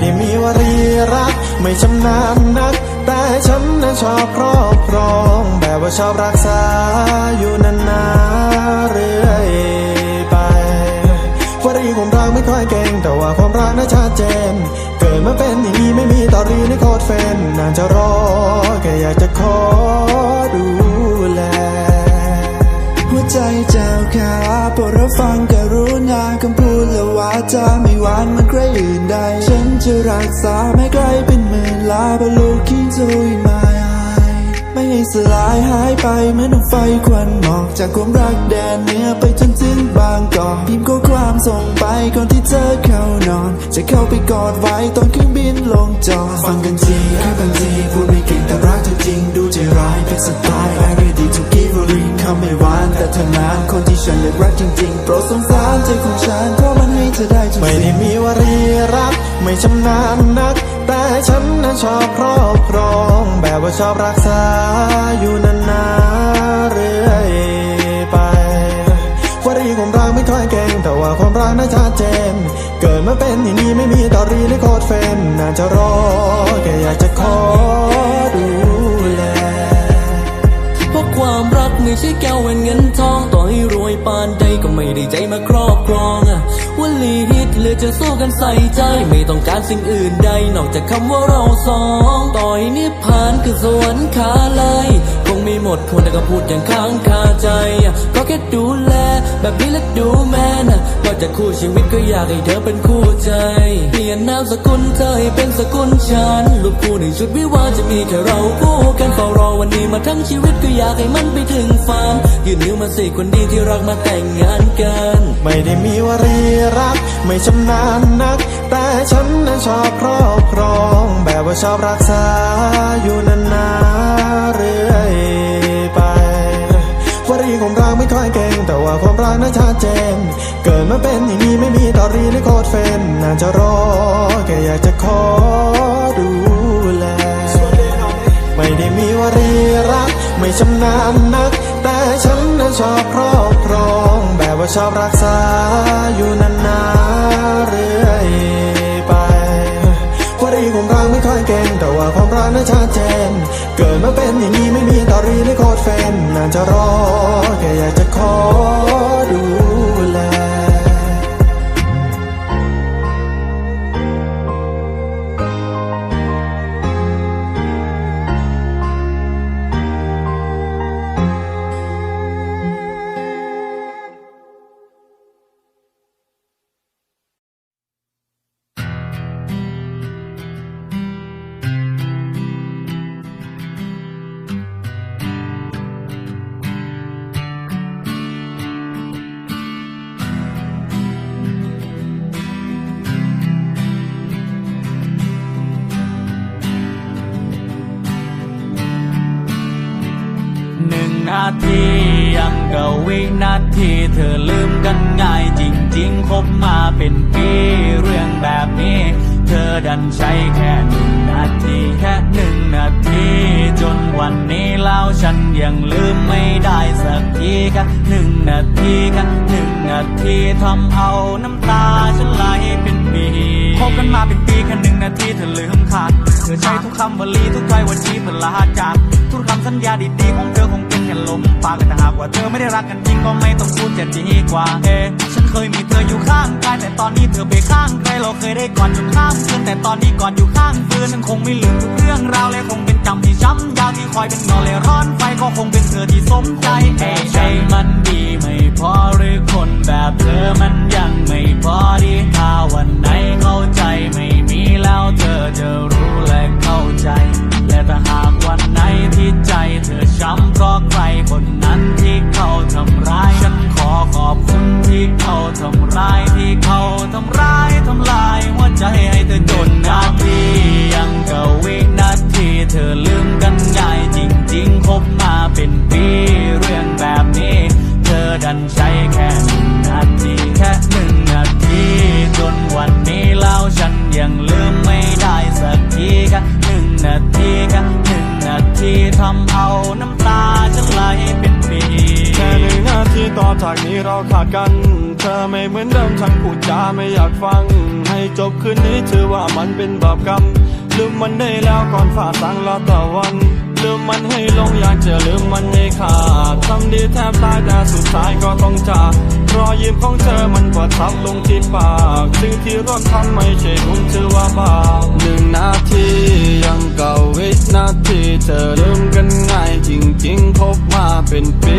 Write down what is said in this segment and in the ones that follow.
ได้มีวรีรัก ไม่ชำนาญนัก แต่ฉันนั้นชอบครอบครอง แบบว่าชอบรักษาอยู่นานๆเรื่อยไปวรีความรักไม่ค่อยเก่ง แต่ว่าความรักน่าชัดเจน เกิดมาเป็นอย่างนี้ไม่มีตอรีในโคตรเฟนนานจะรอแค่อยากจะขอดู จ้าขาโปรดรับฟังกรุณาคำพูดและวาจาไม่หวานเหมันใครอื่นใด ฉันจะรักษาแม้ไกลเป็นหมื่นลาบนโลกคิงโซยมาไม่ให้สลายหายไปเหมือนดวงไฟควันหมอกจากความรักแดนเหนือไปจนถึงบางกอกพิมพ์ข้อความส่งไปก่อนที่เธอเข้านอน จะเข้าไปกอดไว้ตอนเครื่องบินลงจอดฟังกันทีแค่บางทีพูดไม่เก่งแต่รักเธอจริงดูใจร้ายเป็นสไตล์ I ready to give a ring คำไม่หวานแต่เธอนั้นคนที่ฉันเลือกรักจริงๆโปรดสงสารใจของฉันเพราะมันให้เธอได้ทุกไม่ได้มีวรีรัก ไม่ชำนาญนัก แต่ฉันนั้นชอบครอบครอง แบบว่าชอบรักษาอยู่นานๆเรื่อยไปวรีความรักไม่ค่อยเก่งแต่ว่าความรักน่าชัดเจน เกิดมาเป็นอย่างนี้ไม่มีตอรีในโคตรเฟนน่าจะรอแค่อยากจะขอดู ใช่แก้วแหวนเงินทอง ต่อให้รวยปานใดก็ไม่ได้ใจมาครอบครองอะ ลีฮิตเหลือจะสู้กันใส่ใจ ไม่ต้องการสิ่งอื่นใด นอกจากคำว่าเราสอง ต่อยนิพพานคือสวรรค์ขาลายคงไม่หมดคนแต่ก็พูดอย่างค้างคาใจอะก็แค่ดูแล แบบนี้และดูแม่นะนอกจากคู่ชีวิตก็อยากให้เธอเป็นคู่ใจ เปลี่ยนนามสกุลเธอให้เป็นสกุลฉันรูปคู่ในชุดวิวาจะมีแค่เราคู่กันเฝ้ารอวันนี้มาทั้งชีวิตก็อยากให้มันไปถึงฝันยืนนิ้วมาสิคนดีที่รักมาแต่งงานกัน ไม่ได้มีวารีรัก ไม่ชำนาญนัก แต่ฉันนั้นชอบครอบครอง แบบว่าชอบรักษาอยู่นานๆเรื่อยไปวรีความรักไม่ค่อยเก่ง แต่ว่าความรักน่าชัดเจน เกิดมาเป็นอย่างนี้ไม่มีตอรีในโคตรเฟนน่าจะรอแค่อยากจะขอดูแล ไม่ได้มีวรีรัก ไม่ชำนาญนัก แต่ฉันนั้นชอบครอบครองแบบ ว่าชอบรักษาอยู่นานๆเรื่อยไปวรีความรักไม่ค่อยเก่งแต่ว่าความรักนั้นชัดเจน เกิดมาเป็นอย่างนี้ไม่มีตอรีในโคตรเฟนนานจะรอแค่อยากจะขอดู งกับวินาทีเธอลืมกันง่ายจริงๆ คบมาเป็นปีเรื่องแบบนี้ เธอดันใช้แค่หนึ่งนาทีแค่หนึ่งนาที จนวันนี้แล้วฉันยังลืมไม่ได้สักทีแค่หนึ่งนาทีแค่หนึ่งนาทีทำเอาน้ำตาฉันไหลเป็นปีคบกันมาเป็นปีแค่หนึ่งนาทีเธอลืมขาด ธอใช้ทุกคำวลีทุกถ้อยวันจีเพื่อลาจาก ทุกคำสัญญาดีๆของเธอคงเป็นแค่ลมปากแต่หากว่าเธอไม่ได้รักกันจริงก็ไม่ต้องพูดจะดีกว่า เอฉันเคยมีเธออยู่ข้างกายแต่ตอนนี้เธอไปข้างใครเราเคยได้กอดจนข้ามคืนแต่ตอนนี้กอดอยู่ข้างฟืนฉันคงไม่ลืมทุกเรื่องราวและคงเป็นจำที่ช้ำยาวที่คอยเป็นเงาและร้อนไฟก็คงเป็นเธอที่สมใจเอใจมันดีไม่พอหรือคนแบบเธอมันยังไม่พอดีถ้าวันไหนเข้าใจไม่ แล้วเธอจะรู้และเข้าใจ และถ้าหากวันไหนที่ใจเธอช้ำเพราะใครคนนั้นที่เขาทำร้าย ฉันขอขอบคุณที่เขาทำร้ายที่เขาทำร้ายทำลายหัวใจให้เธอจนนา ต่อจากนี้เราขาดกัน เธอไม่เหมือนเดิมฉันพูดจาไม่อยากฟัง ให้จบคืนนี้ถือว่ามันเป็นบาปกรรม ลืมมันได้แล้วก่อนฝ่าสังละตะวัน ลืมมันให้ลงอยากจะลืมมันให้ขาดทำดีแทบตายแต่สุดท้ายก็ต้องจากรอยยิ้มของเธอมันประทับลงที่ปากสิ่งที่ร่วมทำไม่ใช่บุญถือว่าบาปหนึ่งนาทียังเก่าวินาทีเธอลืมกันง่ายจริงๆคบมาเป็นปี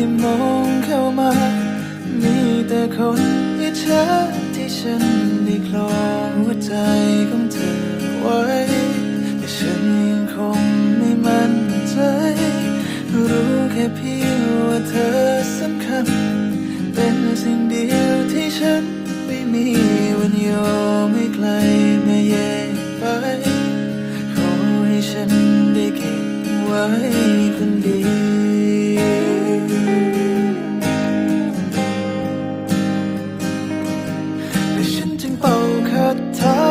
ที่มองเข้ามา มีแต่คนอิจฉาที่ฉันได้คลองหัวใจของเธอไว้ แต่ฉันยังคงไม่มั่นใจ รู้แค่เพียงว่าเธอสำคัญ เป็นสิ่งเดียวที่ฉันไม่มีวันยอมให้ใครมาแย่งไป ขอให้ฉันได้เก็บไว้คนเดียว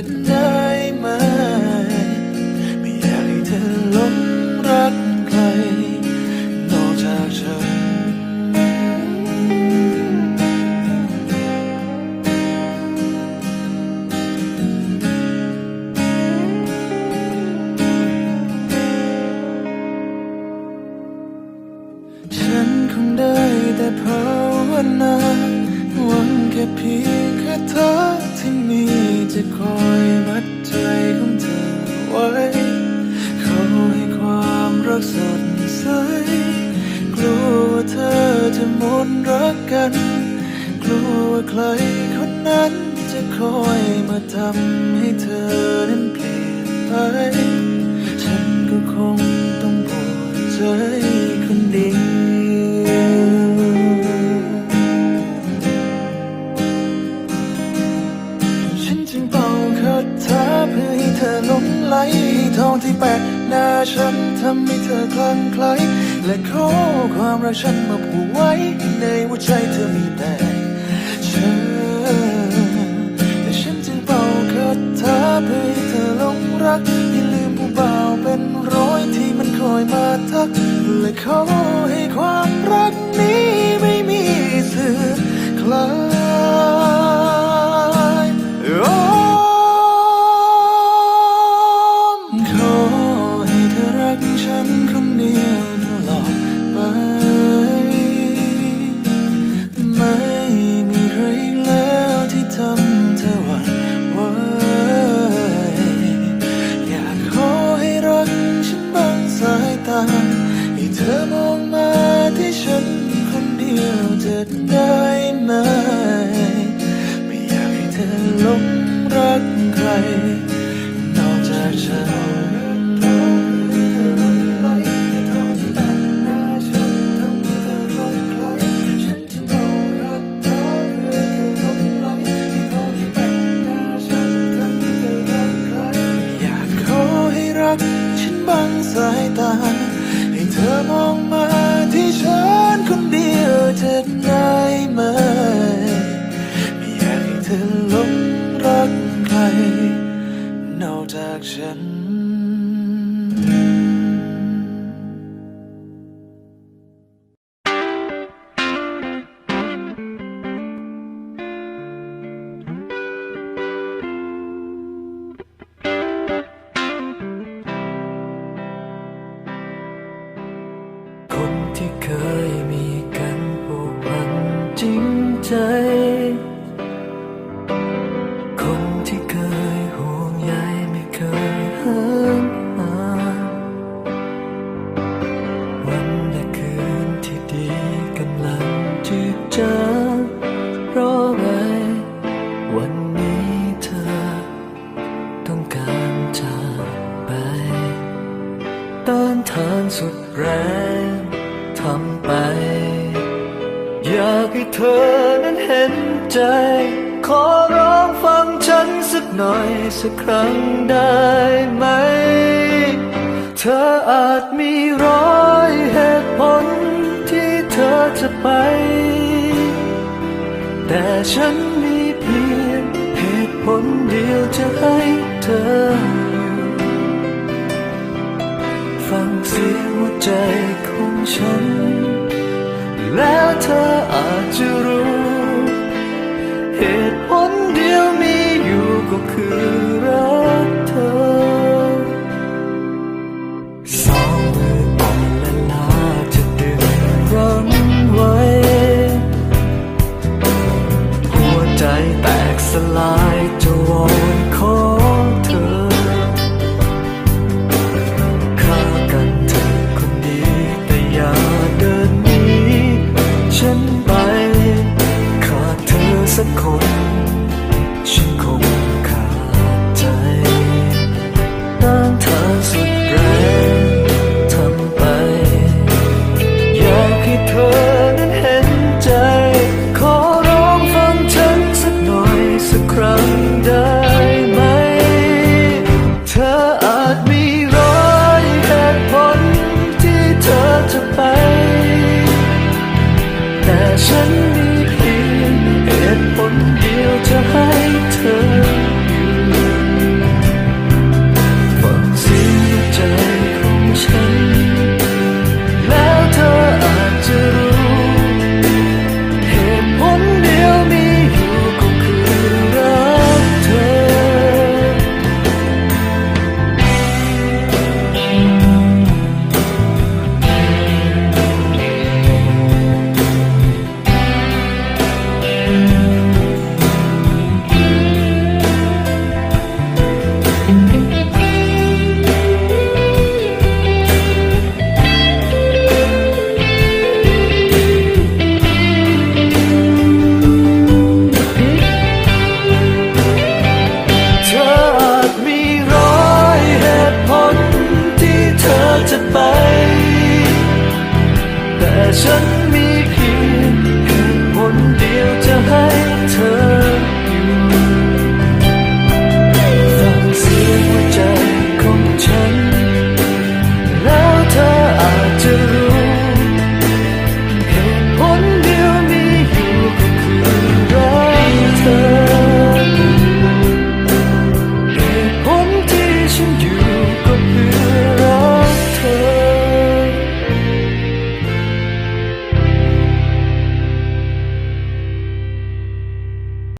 ยว นั้นจะคอยมาทำให้เธอนั้นเปลี่ยนไป ฉันก็คงต้องปวดใจคนเดียวฉันจึงเป่าคาถาเพื่อให้เธอหลงไหลทองที่แปะหน้าฉันทำให้เธอคลั่งไคล้และขอความรักฉันมาผูกไว้ในหัวใจเธอมีแต่า สักครั้งได้ไหม เธออาจมีร้อยเหตุผลที่เธอจะไป แต่ฉันมีเพียงเหตุผลเดียวจะให้เธออยู่ฟังเสียงหัวใจของฉัน แล้วเธออาจจะรู้ เหตุผลเดียวมีอยู่ก็คือ